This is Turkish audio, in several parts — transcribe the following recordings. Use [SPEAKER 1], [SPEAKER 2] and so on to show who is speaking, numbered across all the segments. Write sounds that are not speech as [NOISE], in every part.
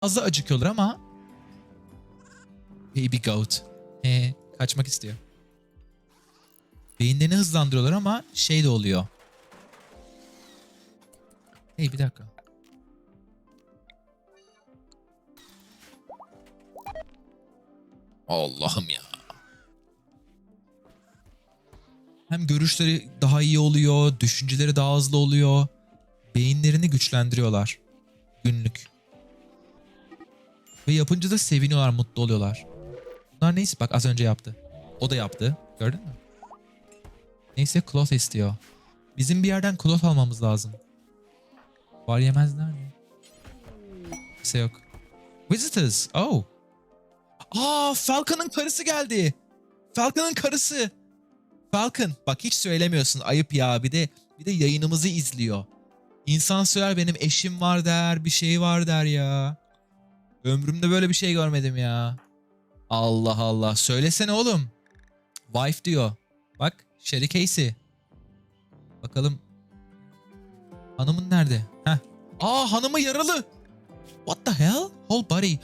[SPEAKER 1] fazla acıkıyorlar ama Baby Goat ee, kaçmak istiyor. Beyinlerini hızlandırıyorlar ama şey de oluyor. Hey bir dakika. Allah'ım ya. Hem görüşleri daha iyi oluyor, düşünceleri daha hızlı oluyor. Beyinlerini güçlendiriyorlar. Günlük. Ve yapınca da seviniyorlar, mutlu oluyorlar. Bunlar neyse bak az önce yaptı. O da yaptı. Gördün mü? Neyse cloth istiyor. Bizim bir yerden cloth almamız lazım. Var yemezler mi? Kimse yok. Visitors. Oh. Aa Falcon'ın karısı geldi. Falcon'ın karısı. Falcon bak hiç söylemiyorsun ayıp ya bir de bir de yayınımızı izliyor. İnsan söyler benim eşim var der bir şey var der ya. Ömrümde böyle bir şey görmedim ya. Allah Allah söylesene oğlum. Wife diyor. Bak Sherry Casey. Bakalım. Hanımın nerede? Heh. Aa hanımı yaralı. What the hell? Whole body.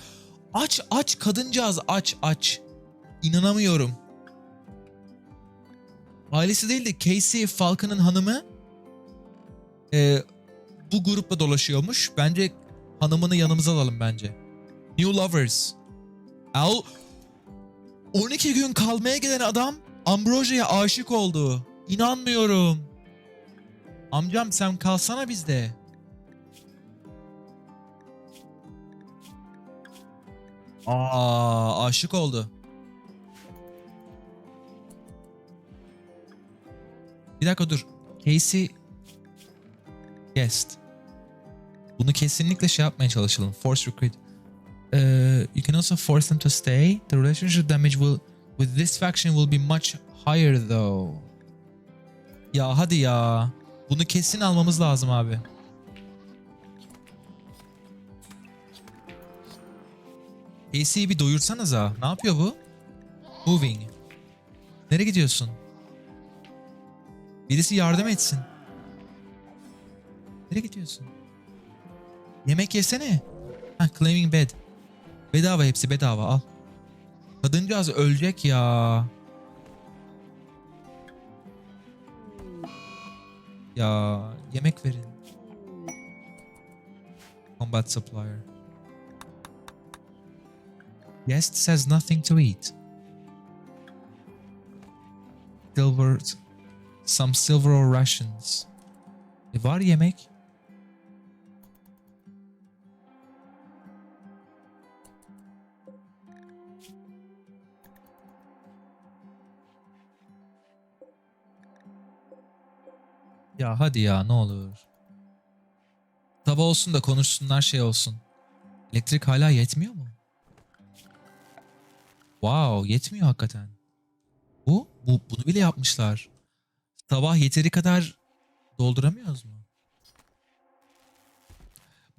[SPEAKER 1] Aç aç kadıncağız aç aç. İnanamıyorum. Ailesi değil de Casey Falcon'ın hanımı e, bu grupla dolaşıyormuş. Bence hanımını yanımıza alalım bence. New Lovers. Al 12 gün kalmaya gelen adam Ambrosia'ya aşık oldu. İnanmıyorum. Amcam sen kalsana bizde. Aa, aşık oldu. Bir dakika dur. Casey guest. Bunu kesinlikle şey yapmaya çalışalım. Force recruit. Uh, you can also force them to stay. The relationship damage will with this faction will be much higher though. Ya hadi ya. Bunu kesin almamız lazım abi. AC'yi bir doyursanıza. Ne yapıyor bu? Moving. Nereye gidiyorsun? Birisi yardım etsin. Nereye gidiyorsun? Yemek yesene. Ha, claiming bed. Bedava hepsi bedava al. Kadıncağız ölecek ya. Ya yemek verin. Combat supplier. Guest says nothing to eat. Silver, some silver or rations. E var yemek. Ya hadi ya ne olur. Tava olsun da konuşsunlar şey olsun. Elektrik hala yetmiyor mu? Wow yetmiyor hakikaten. Bu, bu bunu bile yapmışlar. Sabah yeteri kadar dolduramıyoruz mu?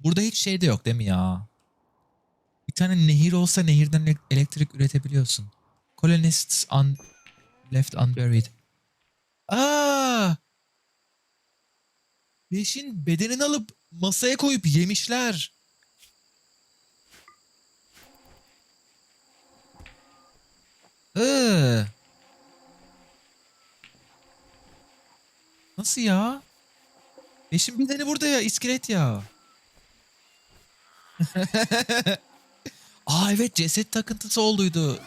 [SPEAKER 1] Burada hiç şey de yok değil mi ya? Bir tane nehir olsa nehirden ele- elektrik üretebiliyorsun. Colonists un left unburied. Aa! Beşin bedenini alıp masaya koyup yemişler. Iı. Nasıl ya? Beşin bedeni burada ya, iskelet ya. [LAUGHS] Aa evet ceset takıntısı olduydu.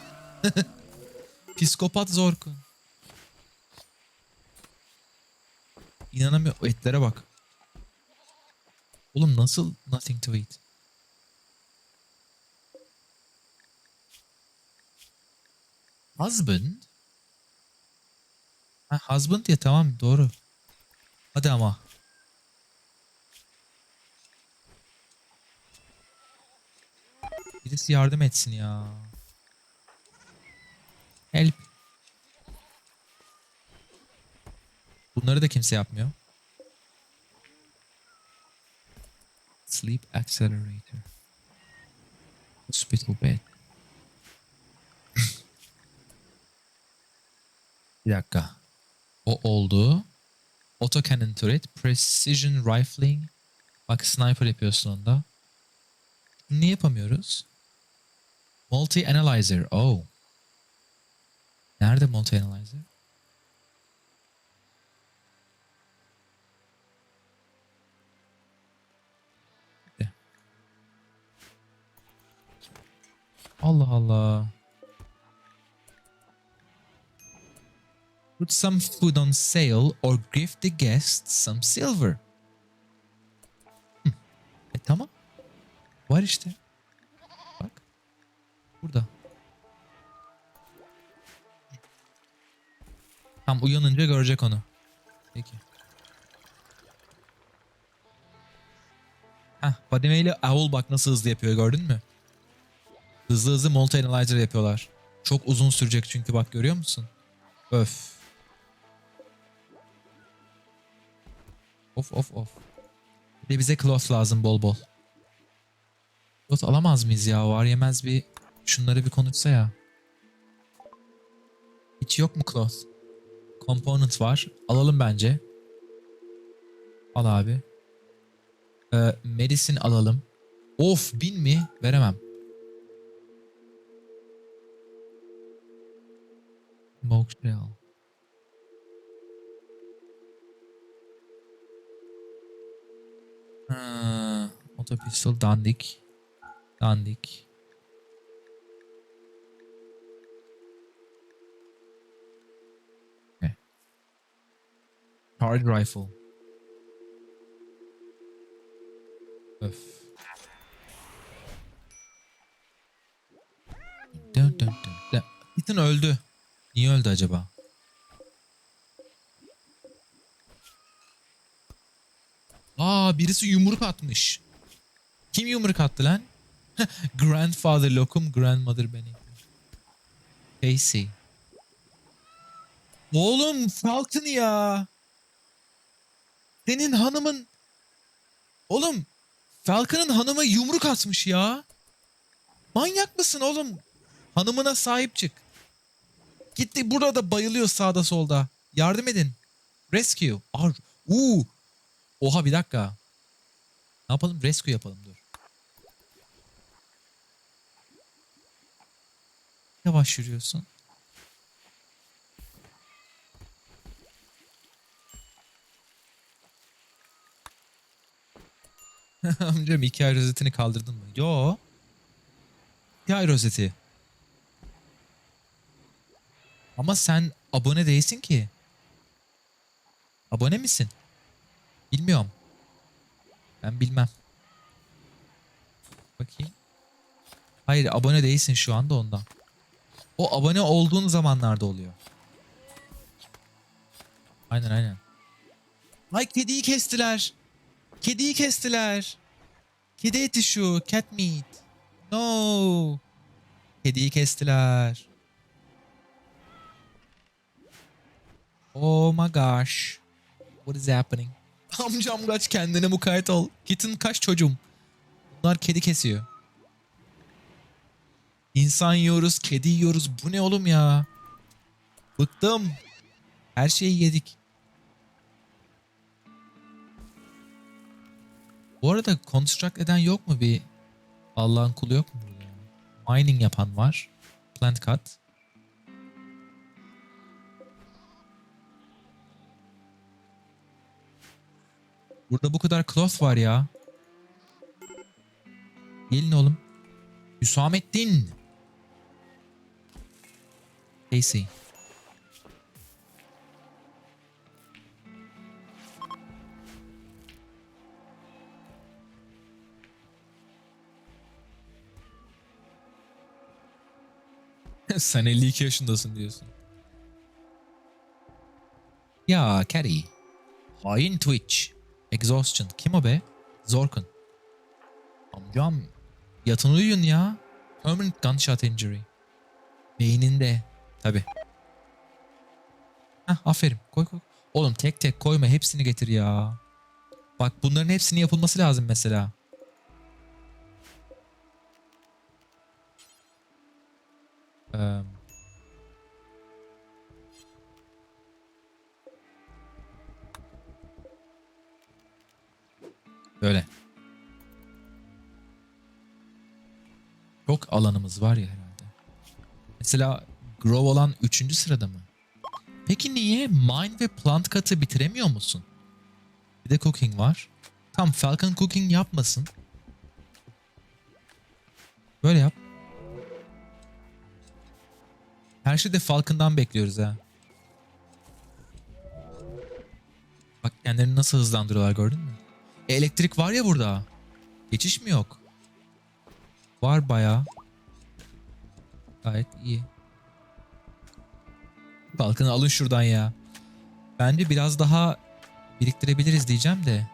[SPEAKER 1] [LAUGHS] Psikopat Zorkun. İnanamıyorum. Etlere bak. Oğlum nasıl nothing to eat? Husband? Ha, husband ya tamam doğru. Hadi ama. Birisi yardım etsin ya. Help. Bunları da kimse yapmıyor. Sleep accelerator. Hospital bed. Bir dakika. O oldu. Autocannon turret, precision rifling. Bak sniper yapıyorsun onda. Ne yapamıyoruz? Multi Analyzer. Oh. Nerede Multi Analyzer? Allah Allah. Put some food on sale or gift the guests some silver. Hı. E tamam. Var işte. Bak. Burada. Tam uyanınca görecek onu. Peki. Heh, Fadime ile Owl bak nasıl hızlı yapıyor gördün mü? Hızlı hızlı multi analyzer yapıyorlar. Çok uzun sürecek çünkü bak görüyor musun? Öf. Of of of. Bir de bize cloth lazım bol bol. Cloth alamaz mıyız ya? Var yemez bir şunları bir konuşsa ya. Hiç yok mu cloth? Component var. Alalım bence. Al abi. Ee, medicine alalım. Of bin mi? Veremem. Smoke shell. Ha, Otopistol dandik. Dandik. Okay. Charge rifle. Öf. Dön dön. dön. Ethan öldü. Niye öldü acaba? Aa birisi yumruk atmış. Kim yumruk attı lan? [LAUGHS] Grandfather lokum, grandmother Benny. Casey. Oğlum Falcon ya. Senin hanımın... Oğlum Falcon'ın hanımı yumruk atmış ya. Manyak mısın oğlum? Hanımına sahip çık. Gitti burada bayılıyor sağda solda. Yardım edin. Rescue. Ar Uuu. Oha bir dakika. Ne yapalım? Rescue yapalım dur. Yavaş yürüyorsun. [LAUGHS] Amcam iki ay rozetini kaldırdın mı? Yo. İki ay rozeti. Ama sen abone değilsin ki. Abone misin? Bilmiyorum. Ben bilmem. Bakayım. Hayır abone değilsin şu anda ondan. O abone olduğun zamanlarda oluyor. Aynen aynen. Ay kediyi kestiler. Kediyi kestiler. Kedi eti şu. Cat meat. No. Kediyi kestiler. Oh my gosh. What is happening? [LAUGHS] Amcam kaç kendine mukayyet ol. Kitten kaç çocuğum. Bunlar kedi kesiyor. İnsan yiyoruz, kedi yiyoruz. Bu ne oğlum ya? Bıktım. Her şeyi yedik. Bu arada construct eden yok mu bir Allah'ın kulu yok mu? Mining yapan var. Plant cut. Burada bu kadar cloth var ya. Gelin oğlum. Hüsamettin. Casey. [LAUGHS] Sen 52 yaşındasın diyorsun. Ya Carrie. Hain Twitch. Exhaustion. Kim o be? Zorkun. Amcam. Yatın uyuyun ya. Permanent gunshot injury. Beyninde. Tabi. Heh aferin. Koy koy. Oğlum tek tek koyma. Hepsini getir ya. Bak bunların hepsinin yapılması lazım mesela. Eee... Böyle. Çok alanımız var ya herhalde. Mesela Grow olan 3. sırada mı? Peki niye Mine ve Plant katı bitiremiyor musun? Bir de Cooking var. Tam Falcon Cooking yapmasın. Böyle yap. Her şeyde Falcon'dan bekliyoruz ha. Bak kendilerini nasıl hızlandırıyorlar gördün mü? E, elektrik var ya burada. Geçiş mi yok? Var bayağı. Gayet iyi. Falcon'ı alın şuradan ya. Bence biraz daha biriktirebiliriz diyeceğim de.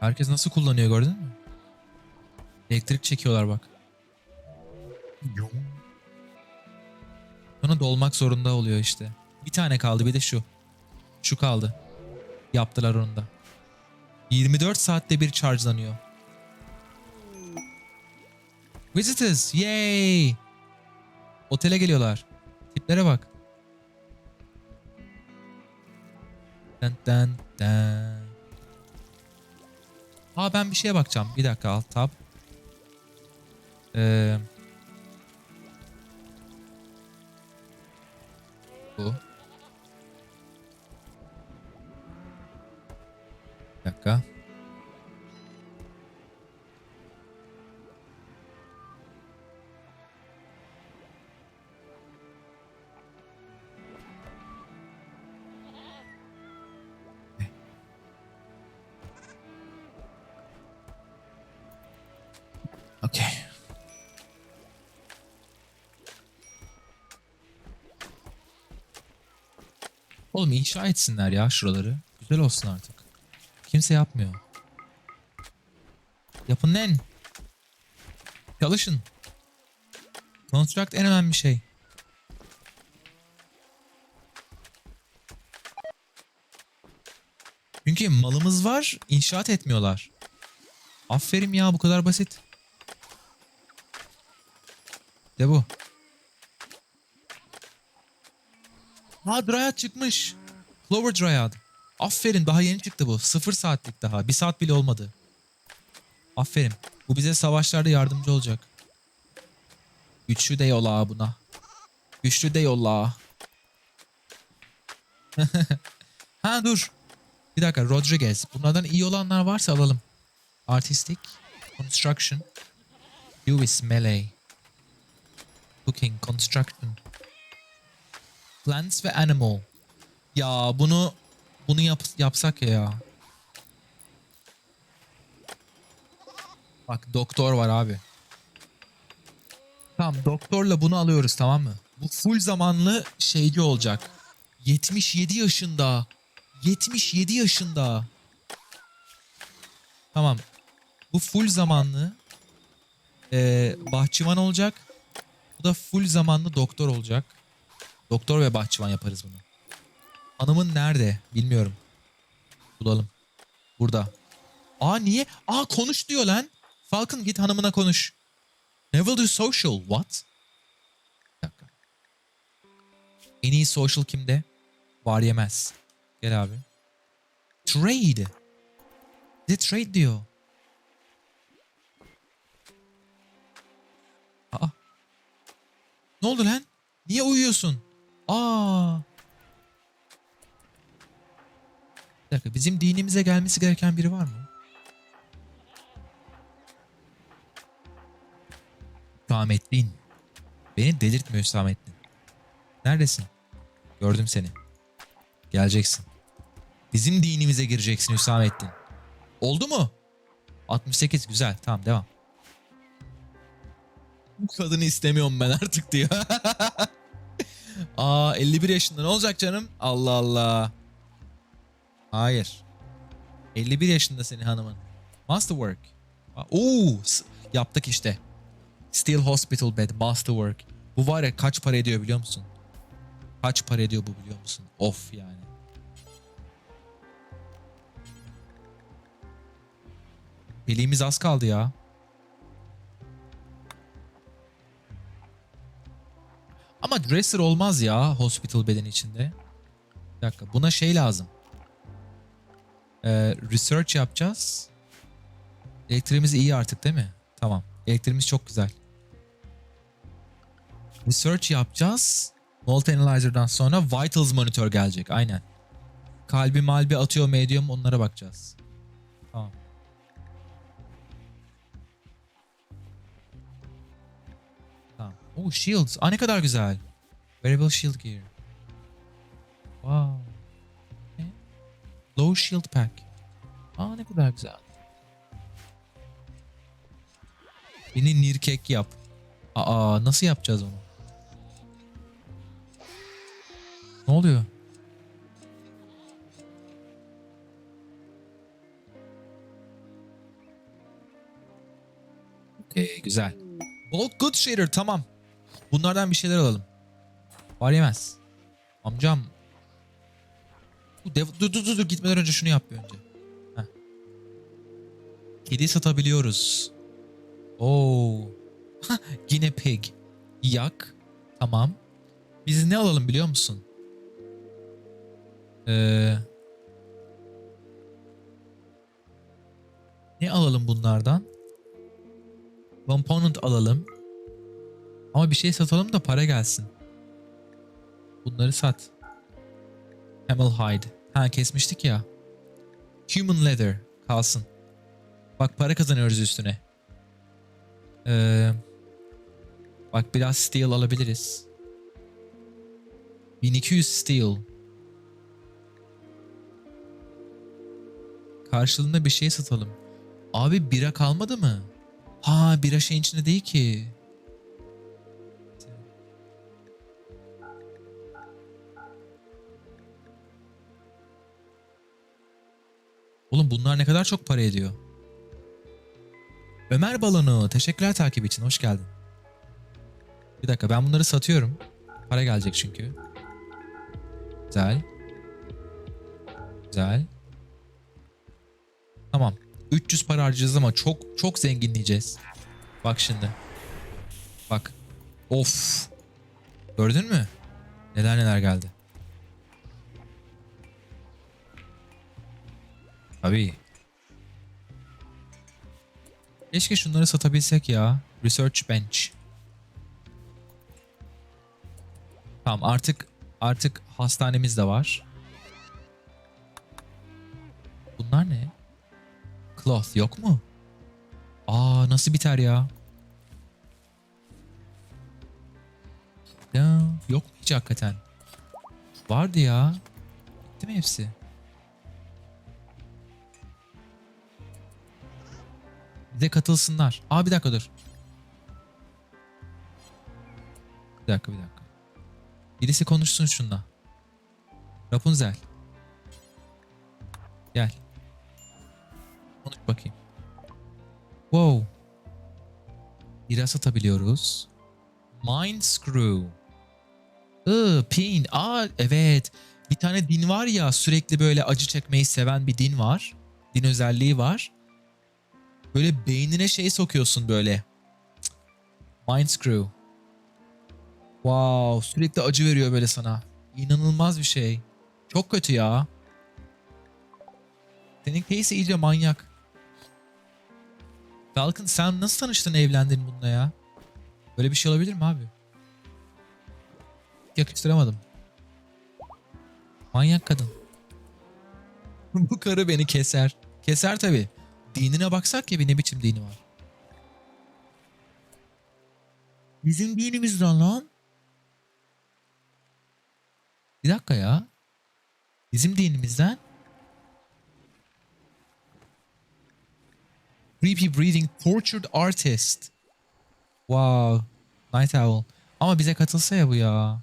[SPEAKER 1] Herkes nasıl kullanıyor gördün mü? Elektrik çekiyorlar bak. Sonra dolmak zorunda oluyor işte. Bir tane kaldı bir de şu. Şu kaldı. Yaptılar onu da. 24 saatte bir charge'lanıyor. Visitors, yay! Otele geliyorlar. Tiplere bak. Dun dun dun. Aa ben bir şeye bakacağım. Bir dakika alt tab. Ee, bu. Bir dakika. Oğlum inşa etsinler ya şuraları. Güzel olsun artık. Kimse yapmıyor. Yapın lan. Çalışın. Construct en önemli şey. Çünkü malımız var, inşaat etmiyorlar. Aferin ya bu kadar basit. De bu. Ha Dryad çıkmış. Clover Dryad. Aferin daha yeni çıktı bu. Sıfır saatlik daha. Bir saat bile olmadı. Aferin. Bu bize savaşlarda yardımcı olacak. Güçlü de yolla buna. Güçlü de yolla. [LAUGHS] ha dur. Bir dakika Rodriguez. Bunlardan iyi olanlar varsa alalım. Artistic. Construction. Lewis Melee. Cooking. Construction. Plants ve Animal. Ya bunu bunu yap, yapsak ya. Bak doktor var abi. Tamam doktorla bunu alıyoruz tamam mı? Bu full zamanlı şeyci olacak. 77 yaşında. 77 yaşında. Tamam. Bu full zamanlı eee, bahçıvan olacak. Bu da full zamanlı doktor olacak. Doktor ve bahçıvan yaparız bunu. Hanımın nerede? Bilmiyorum. Bulalım. Burada. Aa niye? Aa konuş diyor lan. Falcon git hanımına konuş. Never do social. What? Bir dakika. En iyi social kimde? Var yemez. Gel abi. Trade. Bize trade diyor. Aa. Ne oldu lan? Niye uyuyorsun? Aa. Bir dakika bizim dinimize gelmesi gereken biri var mı? Hüsamettin. Beni delirtme Hüsamettin. Neredesin? Gördüm seni. Geleceksin. Bizim dinimize gireceksin Hüsamettin. Oldu mu? 68 güzel. Tamam devam. Bu kadını istemiyorum ben artık diyor. [LAUGHS] Aa 51 yaşında ne olacak canım? Allah Allah. Hayır. 51 yaşında senin hanımın. Masterwork. Oo, yaptık işte. Steel Hospital Bed, Masterwork. Bu var ya kaç para ediyor biliyor musun? Kaç para ediyor bu biliyor musun? Of yani. Deliğimiz az kaldı ya. Ama dresser olmaz ya hospital beden içinde. Bir dakika buna şey lazım. Ee, research yapacağız. Elektriğimiz iyi artık değil mi? Tamam. Elektriğimiz çok güzel. Research yapacağız. Volt Analyzer'dan sonra Vitals monitör gelecek. Aynen. Kalbi malbi atıyor medium onlara bakacağız. Oh shields. Aa ne kadar güzel. Variable shield gear. Wow. Ne? Low shield pack. Aa ne kadar güzel. Beni nirkek yap. Aa nasıl yapacağız onu? Ne oluyor? Okey güzel. Bolt good shader tamam. Bunlardan bir şeyler alalım. Var yemez. Amcam. Dur dur dur gitmeden önce şunu yap bir önce. Heh. Kedi satabiliyoruz. Oo. Yine pig. Yak. Tamam. Biz ne alalım biliyor musun? Ee, ne alalım bunlardan? Component alalım. Ama bir şey satalım da para gelsin. Bunları sat. Camel hide. Ha kesmiştik ya. Human leather kalsın. Bak para kazanıyoruz üstüne. Ee, bak biraz steel alabiliriz. 1200 steel. Karşılığında bir şey satalım. Abi bira kalmadı mı? Ha bira şeyin içinde değil ki. Oğlum bunlar ne kadar çok para ediyor. Ömer Balonu teşekkürler takip için hoş geldin. Bir dakika ben bunları satıyorum. Para gelecek çünkü. Güzel. Güzel. Tamam. 300 para harcayacağız ama çok çok zenginleyeceğiz. Bak şimdi. Bak. Of. Gördün mü? Neler neler geldi. Tabii. Keşke şunları satabilsek ya. Research Bench. Tamam artık artık hastanemiz de var. Bunlar ne? Cloth yok mu? Aa nasıl biter ya? Ya yok mu hiç hakikaten? Vardı ya. Bitti mi hepsi? De katılsınlar. Aa bir dakika dur. Bir dakika bir dakika. Birisi konuşsun şunla. Rapunzel. Gel. Konuş bakayım. Wow. Bira satabiliyoruz. Mind Screw. Iı, pin. Aa evet. Bir tane din var ya sürekli böyle acı çekmeyi seven bir din var. Din özelliği var. Böyle beynine şey sokuyorsun böyle. Cık. Mind Screw. Wow sürekli acı veriyor böyle sana. İnanılmaz bir şey. Çok kötü ya. Senin case iyice manyak. Falcon sen nasıl tanıştın evlendin bununla ya? Böyle bir şey olabilir mi abi? Yakıştıramadım. Manyak kadın. [LAUGHS] Bu karı beni keser. Keser tabi. Dinine baksak ya bir ne biçim dini var. Bizim dinimizden lan. Bir dakika ya. Bizim dinimizden. Creepy Breathing Tortured Artist. Wow. Night Owl. Ama bize katılsa ya bu ya.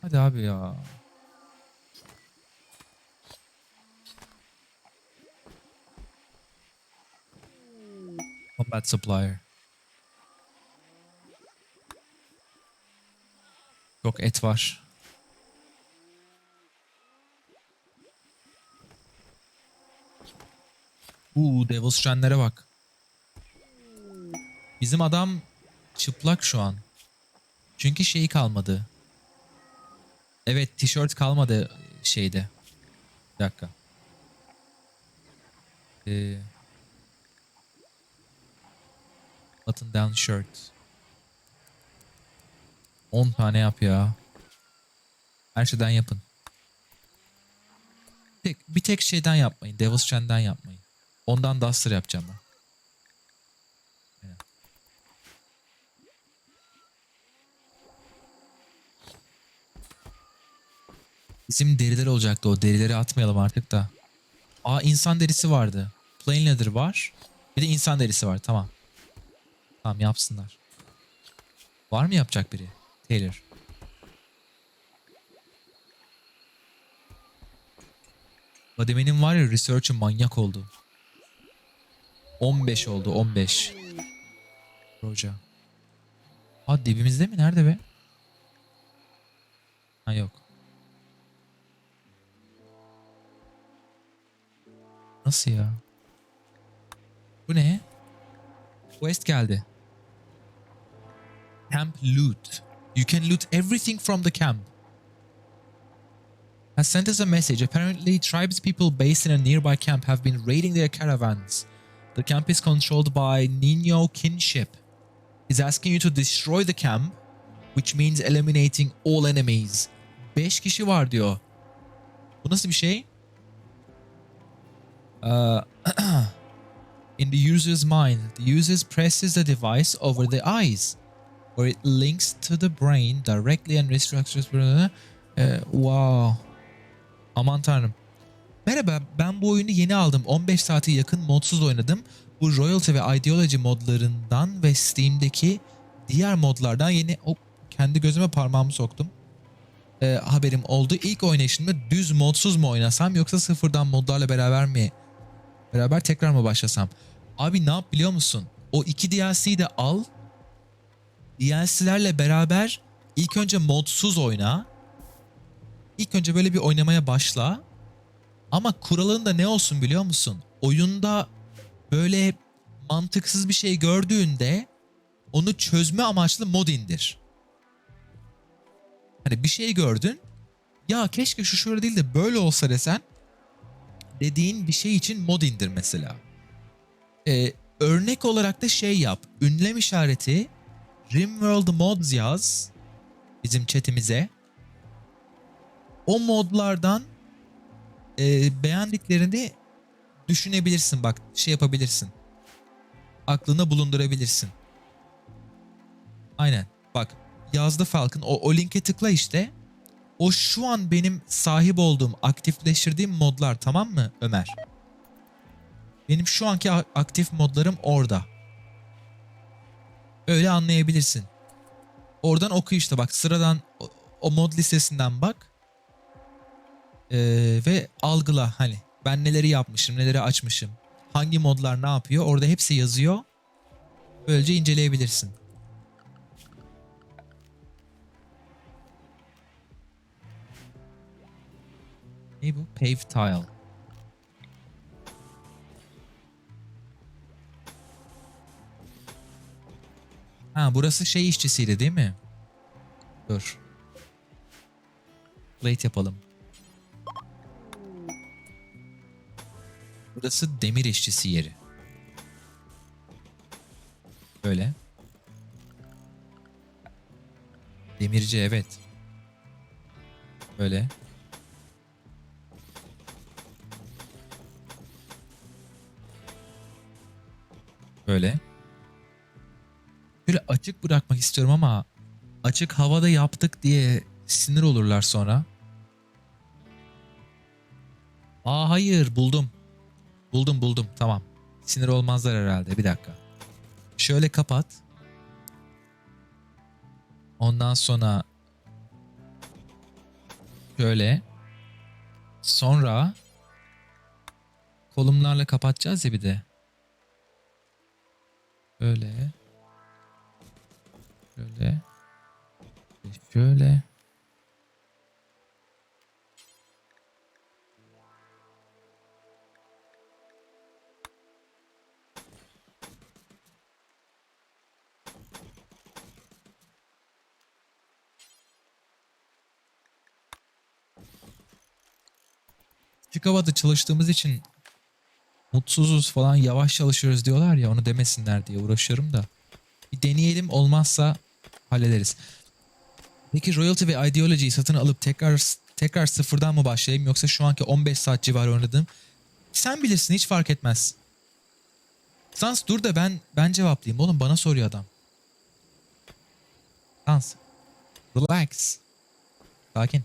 [SPEAKER 1] Hadi abi ya. Combat Supplier. Çok et var. Uuu Devil's Strand'lere bak. Bizim adam çıplak şu an. Çünkü şeyi kalmadı. Evet tişört kalmadı şeyde. Bir dakika. Ee, button down shirt. 10 tane yap ya. Her şeyden yapın. Tek, bir tek şeyden yapmayın. Devil's Chain'den yapmayın. Ondan Duster yapacağım ben. Bizim deriler olacaktı o. Derileri atmayalım artık da. Aa insan derisi vardı. Plain leather var. Bir de insan derisi var. Tamam. Tamam yapsınlar. Var mı yapacak biri? Taylor. Vadime'nin var ya research'ı manyak oldu. 15 oldu 15. Roja. Aa dibimizde mi? Nerede be? Ha yok. Nasıl ya? Bu ne? Quest geldi. Camp loot. You can loot everything from the camp. Has sent us a message. Apparently, tribes people based in a nearby camp have been raiding their caravans. The camp is controlled by Nino Kinship. He's asking you to destroy the camp, which means eliminating all enemies. 5 kişi var diyor. Bu nasıl bir şey? Uh, [CLEARS THROAT] in the user's mind, the user presses the device over the eyes, where it links to the brain directly and restructures. Uh, wow. Aman tanrım. Merhaba, ben bu oyunu yeni aldım. 15 saate yakın modsuz oynadım. Bu Royalty ve Ideology modlarından ve Steam'deki diğer modlardan yeni... Hop, kendi gözüme parmağımı soktum. Ee, haberim oldu. İlk oynayışımda düz modsuz mu oynasam yoksa sıfırdan modlarla beraber mi Beraber tekrar mı başlasam? Abi ne yap biliyor musun? O iki DLC'yi de al. DLC'lerle beraber ilk önce modsuz oyna. İlk önce böyle bir oynamaya başla. Ama kuralın da ne olsun biliyor musun? Oyunda böyle mantıksız bir şey gördüğünde onu çözme amaçlı mod indir. Hani bir şey gördün. Ya keşke şu şöyle değil de böyle olsa desen dediğin bir şey için mod indir mesela. Ee, örnek olarak da şey yap. Ünlem işareti Rimworld Mods yaz bizim chatimize. O modlardan e, beğendiklerini düşünebilirsin. Bak şey yapabilirsin. Aklına bulundurabilirsin. Aynen. Bak yazdı Falcon. O, o linke tıkla işte. O şu an benim sahip olduğum, aktifleştirdiğim modlar tamam mı Ömer? Benim şu anki aktif modlarım orada. Öyle anlayabilirsin. Oradan oku işte bak sıradan o, mod listesinden bak. Ee, ve algıla hani ben neleri yapmışım, neleri açmışım. Hangi modlar ne yapıyor orada hepsi yazıyor. Böylece inceleyebilirsin. Ne bu? Pave tile. Ha burası şey işçisiydi değil mi? Dur. Plate yapalım. Burası demir işçisi yeri. Böyle. Demirci evet. Böyle. Böyle. Böyle açık bırakmak istiyorum ama açık havada yaptık diye sinir olurlar sonra. Aa hayır buldum. Buldum buldum tamam. Sinir olmazlar herhalde bir dakika. Şöyle kapat. Ondan sonra şöyle sonra kolumlarla kapatacağız ya bir de. Şöyle. Şöyle. Şöyle. Açık havada çalıştığımız için mutsuzuz falan yavaş çalışıyoruz diyorlar ya onu demesinler diye uğraşıyorum da. Bir deneyelim olmazsa hallederiz. Peki royalty ve ideology'yi satın alıp tekrar tekrar sıfırdan mı başlayayım yoksa şu anki 15 saat civarı oynadığım sen bilirsin hiç fark etmez. Sans dur da ben ben cevaplayayım oğlum bana soruyor adam. Sans. Relax. Sakin.